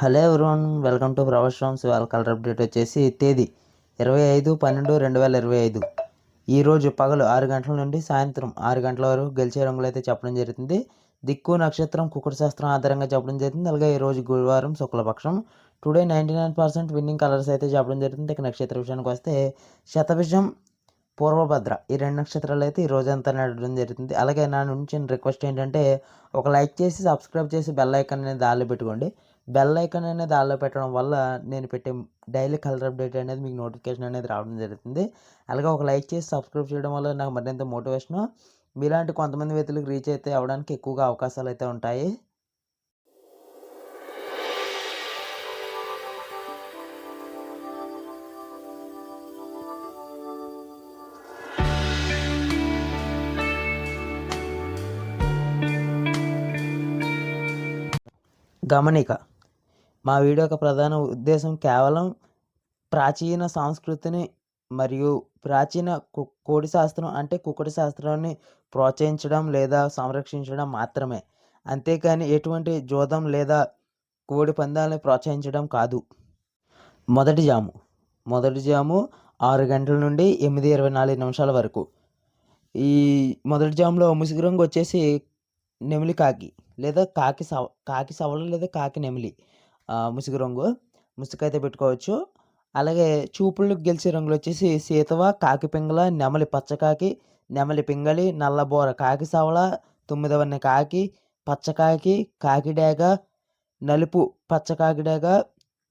Hello everyone welcome to ప్రవశ్రామ్స్ వాళ్ళ colour update వచ్చేసి తేదీ ఇరవై ఐదు పన్నెండు రెండు వేల ఇరవై ఐదు. ఈరోజు పగలు ఆరు గంటల నుండి సాయంత్రం ఆరు గంటల వరకు గెలిచే రంగులు అయితే చెప్పడం జరుగుతుంది. దిక్కు నక్షత్రం కుకుడు శాస్త్రం ఆధారంగా చెప్పడం జరుగుతుంది. అలాగే ఈరోజు గురువారం శుక్లపక్షం. Today ninety nine percent winning colours అయితే చెప్పడం జరుగుతుంది. ఇక నక్షత్ర విషయానికి వస్తే శతభిషం పూర్వభద్ర ఈ రెండు నక్షత్రాలు అయితే ఈ రోజంతా నడవడం జరుగుతుంది. అలాగే నా నుంచి రిక్వెస్ట్ ఏంటంటే ఒక లైక్ చేసి సబ్స్క్రైబ్ చేసి బెల్ ఐకాన్ అనేది దానిలో పెట్టుకోండి. బెల్ ఐకాన్ అనేది దానిలో పెట్టడం వల్ల నేను పెట్టే డైలీ కలర్ అప్డేట్ అనేది మీకు నోటిఫికేషన్ అనేది రావడం జరుగుతుంది. అలాగే ఒక లైక్ చేసి సబ్స్క్రైబ్ చేయడం వల్ల నాకు మరింత మోటివేషన్ మీలాంటి కొంతమంది వ్యక్తులకు రీచ్ అయితే అవ్వడానికి ఎక్కువగా అవకాశాలు అయితే ఉంటాయి. గమనిక మా వీడియో యొక్క ప్రధాన ఉద్దేశం కేవలం ప్రాచీన సంస్కృతిని మరియు ప్రాచీన కు కోడి శాస్త్రం అంటే కుక్కడి శాస్త్రాన్ని ప్రోత్సహించడం లేదా సంరక్షించడం మాత్రమే. అంతేకాని ఎటువంటి జోదం లేదా కోడి పందాలని ప్రోత్సహించడం కాదు. మొదటి జాము. మొదటి జాము ఆరు గంటల నుండి ఎనిమిది ఇరవై నాలుగు నిమిషాల వరకు. ఈ మొదటి జాములో ముసుగు రంగు వచ్చేసి నెమిలి కాకి లేదా కాకి సవ కాకి సవల లేదా కాకి నెమిలి. ముసుగు రంగు ముసుగైతే పెట్టుకోవచ్చు. అలాగే చూపులకు గెలిచే రంగులు వచ్చేసి సీతవ కాకి పింగళ నెమలి పచ్చకాకి నెమలి పింగళి నల్లబోర కాకి సవళ తొమ్మిదవన్న కాకి పచ్చకాకి కాకిడేగ నలుపు పచ్చకాకిడేగ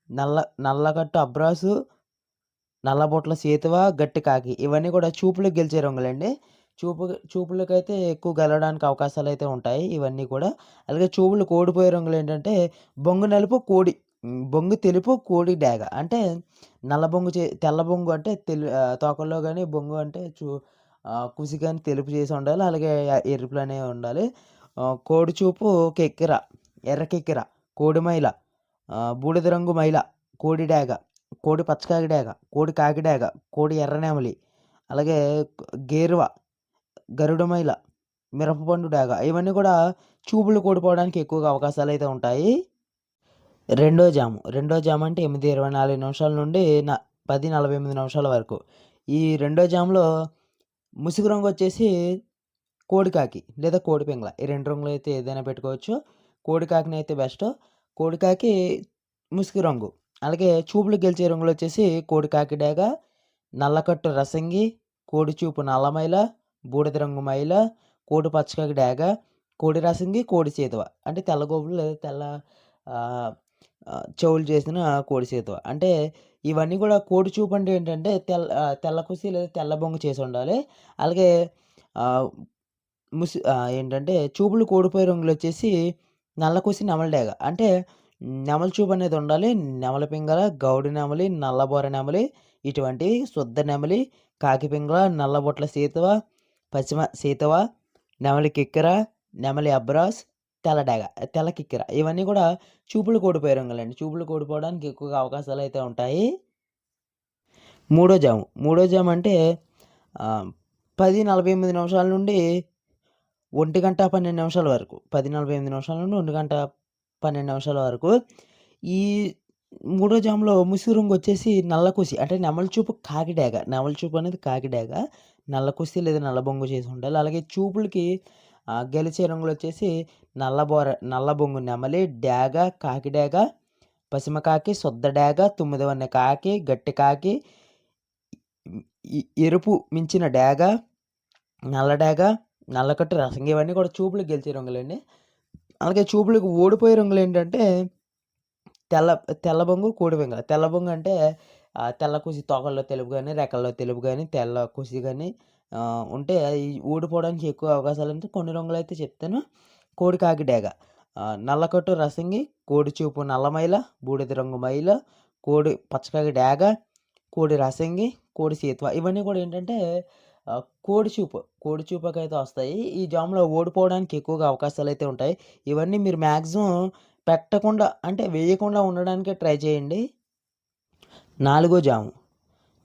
నల్ల నల్లగట్టు అబ్రాసు నల్లబొట్ల సీతవ గట్టి కాకి. ఇవన్నీ కూడా చూపులకు గెలిచే రంగులండి. చూపు చూపులకైతే ఎక్కువ గెలవడానికి అవకాశాలు అయితే ఉంటాయి. ఇవన్నీ కూడా. అలాగే చూపులు కోడిపోయే రంగులు ఏంటంటే బొంగు నలుపు కోడి బొంగు తెలుపు కోడి డేగ. అంటే నల్ల బొంగు చే తెల్ల బొంగు అంటే తెలు తోకల్లో కానీ బొంగు అంటే చూ కుసి కానీ తెలుపు చేసి ఉండాలి. అలాగే ఎరుపులు అనేవి ఉండాలి. కోడి చూపు కెక్కిర ఎర్ర కెక్కిర కోడి మైల బూడిద రంగు మైల కోడి డేగ కోడి పచ్చకాకి డేగ కోడి కాకి డేగ కోడి ఎర్రనేమలి అలాగే గేరువ గరుడమైల మిరపపండు డాగ ఇవన్నీ కూడా చూపులు కూడిపోవడానికి ఎక్కువగా అవకాశాలు అయితే ఉంటాయి. రెండో జాము. రెండో జాము అంటే ఎనిమిది ఇరవై నాలుగు నిమిషాల నుండి నా పది నలభై ఎనిమిది నిమిషాల వరకు. ఈ రెండో జాములో ముసుగు రంగు వచ్చేసి కోడికాకి లేదా కోడి పింగళ. ఈ రెండు రంగులు అయితే ఏదైనా పెట్టుకోవచ్చు. కోడికాకిని అయితే బెస్ట్. కోడికాకి ముసుగు రంగు. అలాగే చూపులు గెలిచే రంగులు వచ్చేసి కోడికాకి డాగ నల్లకట్టు రసంగి కోడి చూపు నల్లమైల బూడిద రంగు మైల కోడి పచ్చకాకి డాగ కోడి రసంగి కోడి చేతువ అంటే తెల్లగోబులు లేదా తెల్ల చెవులు చేసిన కోడి చేతువ అంటే ఇవన్నీ కూడా కోడి చూపు అంటే ఏంటంటే తెల్ల తెల్ల కుసి లేదా తెల్ల బొంగు చేసి ఉండాలి. అలాగే ముసి ఏంటంటే చూపులు కోడిపోయే రంగులు వచ్చేసి నల్ల కుసి డాగ. అంటే నెమల చూపు అనేది ఉండాలి నెమల పింగళ గౌడి నెమలి నల్లబోర నెమలి ఇటువంటి శుద్ధ నెమలి కాకి పింగళ నల్లబొట్ల సీతవ పశ్చిమ సీతవ నెమలి కిక్కెర నెమలి అబ్రాస్ తెల్లడాగ తెల్ల కిక్కెర. ఇవన్నీ కూడా చూపులు కోడిపోయే రంగులండి చూపులు కోడిపోవడానికి ఎక్కువగా అవకాశాలు అయితే ఉంటాయి. మూడో జాము. మూడో జాము అంటే పది నలభై ఎనిమిది నిమిషాల నుండి ఒంటి గంట పన్నెండు నిమిషాల వరకు. పది నలభై ఎనిమిది నిమిషాల నుండి ఒంటి గంట పన్నెండు నిమిషాల వరకు. ఈ మూడో జాములో ముసిరుంగు రంగు వచ్చేసి నల్లకుసి అంటే నెమలి చూపు కాకిడాగ. నెమలి చూపు అనేది కాకిడాగ. నల్ల లేదా నల్ల బొంగు చేసి ఉండాలి. అలాగే చూపులకి గెలిచే రంగులు వచ్చేసి నల్లబోర నల్ల బొంగు నెమలి డాగ కాకిడాగ. పసిమ కాకి శుద్ధ డాగ తొమ్మిదవన్న కాకి గట్టి కాకి ఎరుపు మించిన డాగ నల్లడాగ నల్లకట్టు రసంగి ఇవన్నీ కూడా చూపులకు గెలిచే రంగులండి. అలాగే చూపులకు ఓడిపోయే రంగులు ఏంటంటే తెల్ల తెల్ల బొంగు కోడి బొంగ. తెల్ల బొంగు అంటే తెల్ల కుసి తోకల్లో తెలుపు కానీ రెక్కల్లో తెలుపు కానీ తెల్ల కుసి కానీ ఉంటే అది ఊడిపోవడానికి ఎక్కువ అవకాశాలు అంటే కొన్ని రంగులు అయితే చెప్తాను. కోడి కాకి డేగ. నల్లకట్టు రసంగి కోడి చూపు నల్లమైల బూడిద రంగు మైల కోడి పచ్చకాకి డేగ కోడి రసంగి కోడి సీత్వ. ఇవన్నీ కూడా ఏంటంటే కోడి చూపు కోడి చూపుకైతే అయితే వస్తాయి. ఈ జామ్లో ఓడిపోవడానికి ఎక్కువగా అవకాశాలు అయితే ఉంటాయి. ఇవన్నీ మీరు మ్యాక్సిమం పెట్టకుండా అంటే వేయకుండా ఉండడానికే ట్రై చేయండి. నాలుగో జాము.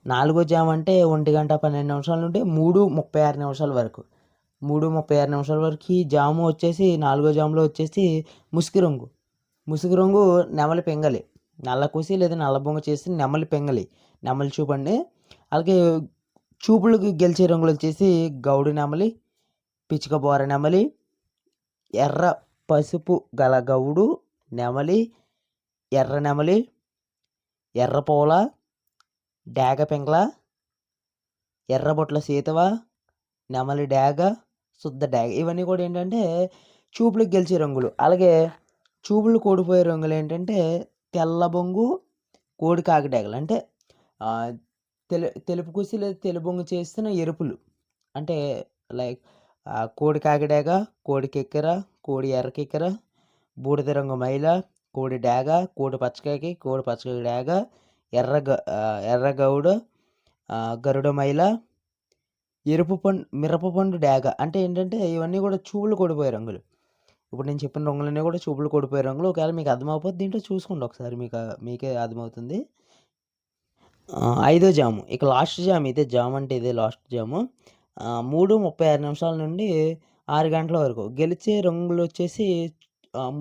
నాలుగో జాము అంటే ఒంటి గంట పన్నెండు నిమిషాల నుండి మూడు ముప్పై ఆరు నిమిషాల వరకు. మూడు ముప్పై ఆరు నిమిషాల వరకు ఈ జాము వచ్చేసి నాలుగో జాములో వచ్చేసి ముసుగు రంగు. ముసుగు రంగు నెమలి పెంగలి. నల్ల కూసి లేదా నల్ల బొంగ చేసి నెమలి పెంగలి. నెమలి చూపు అండి. అలాగే చూపులకు గెలిచే రంగులు వచ్చేసి గౌడు నెమలి పిచ్చుక బోర నెమలి ఎర్ర పసుపు గల గౌడు నెమలి ఎర్ర నెమలి ఎర్ర పూల డాగ ఎర్రబొట్ల సీతవ నెమలి డాగ శుద్ధ డేగ. ఇవన్నీ కూడా ఏంటంటే చూపులకు గెలిచే రంగులు. అలాగే చూపులు కోడిపోయే రంగులు ఏంటంటే తెల్ల బొంగు కోడి కాకిడాగలు అంటే తెలు తెలుపు కుసి లేదా తెలుబొంగు చేస్తున్న ఎరుపులు. అంటే లైక్ కోడి కాకిడాగ కోడి కెక్కెర కోడి ఎర్ర కెక్కెర బూడిద రంగు మైల కోడి డాగ కోడి పచ్చకాకి కోడి పచ్చకాకి డాగ ఎర్ర ఎర్ర గౌడ గరుడ మైల ఎరుపు పండు మిరప పండు డాగ. అంటే ఏంటంటే ఇవన్నీ కూడా చూపులు కొడిపోయే రంగులు. ఇప్పుడు నేను చెప్పిన రంగులన్నీ కూడా చూపులు కొడిపోయే రంగులు. ఒకవేళ మీకు అర్థమైపోతే దీంట్లో చూసుకోండి ఒకసారి. మీకు మీకే అర్థమవుతుంది. ఐదో జాము. ఇక లాస్ట్ జామ్. ఇదే జామ్ అంటే ఇదే లాస్ట్ జాము. మూడు ముప్పై ఆరు నిమిషాల నుండి ఆరు గంటల వరకు గెలిచే రంగులు వచ్చేసి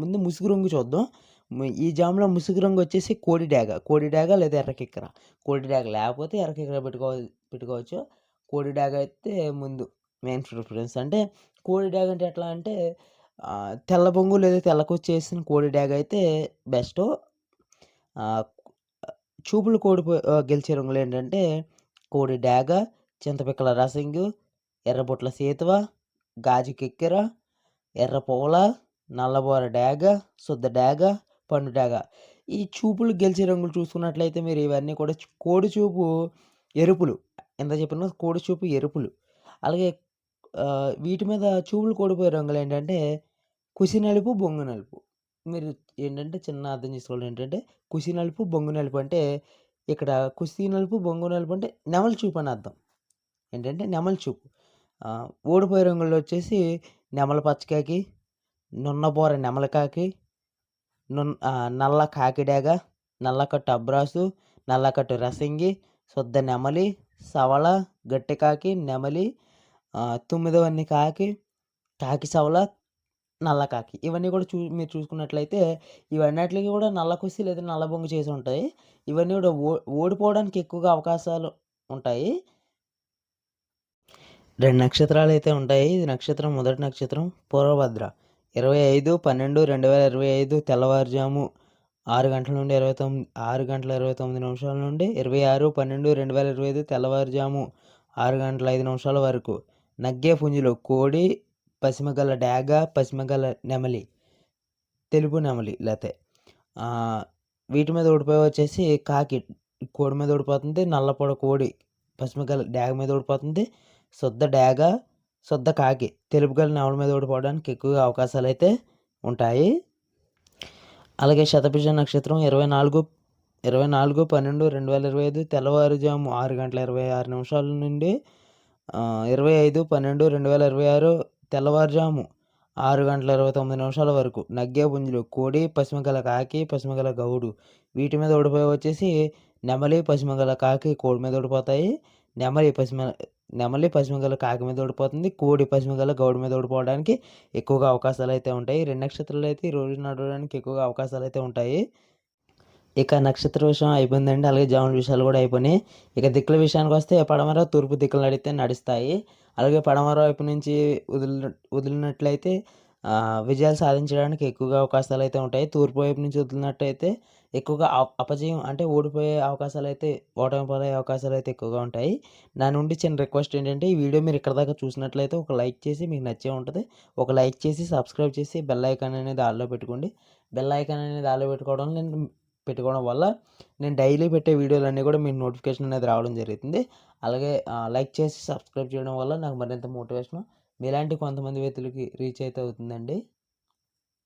ముందు ముసుగు రంగు చూద్దాం. ఈ జామ్లో ముసుగు రంగు వచ్చేసి కోడి డాగ. కోడి డాగ లేదా ఎర్రకిక్కర కోడి డాగ లేకపోతే ఎర్రకిక్కర పెట్టుకో పెట్టుకోవచ్చు. కోడి డాగ అయితే ముందు మెయిన్ ప్రిఫరెన్స్ అంటే కోడి డాగ అంటే ఎట్లా అంటే తెల్ల బొంగు లేదా తెల్లకొచ్చి చేసిన కోడి డాగ అయితే బెస్ట్ చూపులు కోడి గెలిచే రంగులు ఏంటంటే కోడి డాగ చింతపిక్కల రసింగు ఎర్రబొట్ల సీతవ గాజు కిక్కెర ఎర్ర పూల నల్లబోర డాగ శుద్ధ డాగ పండు డాగ. ఈ చూపులు గెలిచే రంగులు చూసుకున్నట్లయితే మీరు ఇవన్నీ కూడా కోడి చూపు ఎరుపులు. ఎంత చెప్పిన కోడి చూపు ఎరుపులు. అలాగే వీటి మీద చూపులు కోడిపోయే రంగులు ఏంటంటే కుసి నలుపు బొంగు నలుపు. మీరు ఏంటంటే చిన్న అర్థం చేసుకోవాలి ఏంటంటే కుసి నలుపు బొంగు నలుపు అంటే ఇక్కడ కుస్తీ నలుపు బొంగు నలుపు అంటే నెమలి చూపు అని అర్థం. ఏంటంటే నెమలి చూపు. ఓడిపోయే రంగుల్లో వచ్చేసి నెమల పచ్చకాకి నున్నబోర నెమలకాకి నున్న నల్ల కాకిడేగ నల్లకట్టు అబ్రాసు నల్లకట్టు రసింగి శుద్ధ నెమలి సవళ గట్టి కాకి నెమలి తొమ్మిదవన్ని కాకి కాకి సవల నల్ల కాకి. ఇవన్నీ కూడా చూ మీరు చూసుకున్నట్లయితే ఇవన్నిటికి కూడా నల్ల కుసి లేదా నల్ల బొంగు చేసి ఉంటాయి. ఇవన్నీ కూడా ఓ ఓడిపోవడానికి ఎక్కువగా అవకాశాలు ఉంటాయి. రెండు నక్షత్రాలు అయితే ఉంటాయి. ఇది నక్షత్రం మొదటి నక్షత్రం పూర్వభద్ర. ఇరవై ఐదు పన్నెండు రెండు వేల ఇరవై ఐదు తెల్లవారుజాము ఆరు గంటల నుండి ఇరవై తొమ్మిది ఆరు గంటల ఇరవై తొమ్మిది నిమిషాల నుండి ఇరవై ఆరు పన్నెండు రెండు వేల ఇరవై ఐదు తెల్లవారుజాము ఆరు గంటల ఐదు నిమిషాల వరకు నగ్గే పుంజులు కోడి పసిమగల డాగ పసిమగల నెమలి తెలుపు నెమలి లేతే. వీటి మీద ఓడిపోయి వచ్చేసి కాకి కోడి మీద ఓడిపోతుంది నల్లపొడ కోడి పసిమగల డాగ మీద ఓడిపోతుంది శుద్ధ డాగ శుద్ధ కాకి. తెలుపు గల నవల మీద ఓడిపోవడానికి ఎక్కువగా అవకాశాలు అయితే ఉంటాయి. అలాగే శతభిజ నక్షత్రం ఇరవై నాలుగు ఇరవై నాలుగు పన్నెండు రెండు వేల ఇరవై ఐదు తెల్లవారుజాము ఆరు గంటల ఇరవై ఆరు నిమిషాల నుండి ఇరవై ఐదు పన్నెండు రెండు వేల ఇరవై ఆరు తెల్లవారుజాము ఆరు గంటల ఇరవై తొమ్మిది నిమిషాల వరకు నగ్గే పుంజులు కోడి పశ్చిమగల కాకి పశ్చిమగల గౌడు వీటి మీద ఓడిపోయి వచ్చేసి నెమలి పశ్చిమగల కాకి కోడి మీద ఓడిపోతాయి. నెమలి పశ్చిమ నెమలి పసిమగల కాకి మీద ఓడిపోతుంది. కోడి పశ్చిమ గల గౌడి మీద ఓడిపోవడానికి ఎక్కువగా అవకాశాలు అయితే ఉంటాయి. రెండు నక్షత్రాలు అయితే ఈ రోజు నడవడానికి ఎక్కువగా అవకాశాలు అయితే ఉంటాయి. ఇక నక్షత్ర విషయం అయిపోయిందండి. అలాగే జాముల విషయాలు కూడా అయిపోయినాయి. ఇక దిక్కుల విషయానికి వస్తే పడమర తూర్పు దిక్కులు నడితే నడుస్తాయి. అలాగే పడమర వైపు నుంచి వదిలి వదిలినట్లయితే విజయాలు సాధించడానికి ఎక్కువగా అవకాశాలు అయితే ఉంటాయి. తూర్పు వైపు నుంచి వదిలినట్టయితే ఎక్కువగా అపజయం అంటే ఓడిపోయే అవకాశాలు అయితే ఓటమి పాలయ్యే అవకాశాలు అయితే ఎక్కువగా ఉంటాయి. నా నుండి చిన్న రిక్వెస్ట్ ఏంటంటే ఈ వీడియో మీరు ఇక్కడ దాకా చూసినట్లయితే ఒక లైక్ చేసి మీకు నచ్చే ఉంటుంది. ఒక లైక్ చేసి సబ్స్క్రైబ్ చేసి బెల్ ఐకాన్ అనేది ఆల్లో పెట్టుకోండి. బెల్ ఐకాన్ అనేది ఆల్లో పెట్టుకోవడం నేను పెట్టుకోవడం వల్ల నేను డైలీ పెట్టే వీడియోలన్నీ కూడా మీకు నోటిఫికేషన్ అనేది రావడం జరుగుతుంది. అలాగే లైక్ చేసి సబ్స్క్రైబ్ చేయడం వల్ల నాకు మరింత మోటివేషన్ మీలాంటి కొంతమంది వ్యక్తులకి రీచ్ అయితే అవుతుందండి.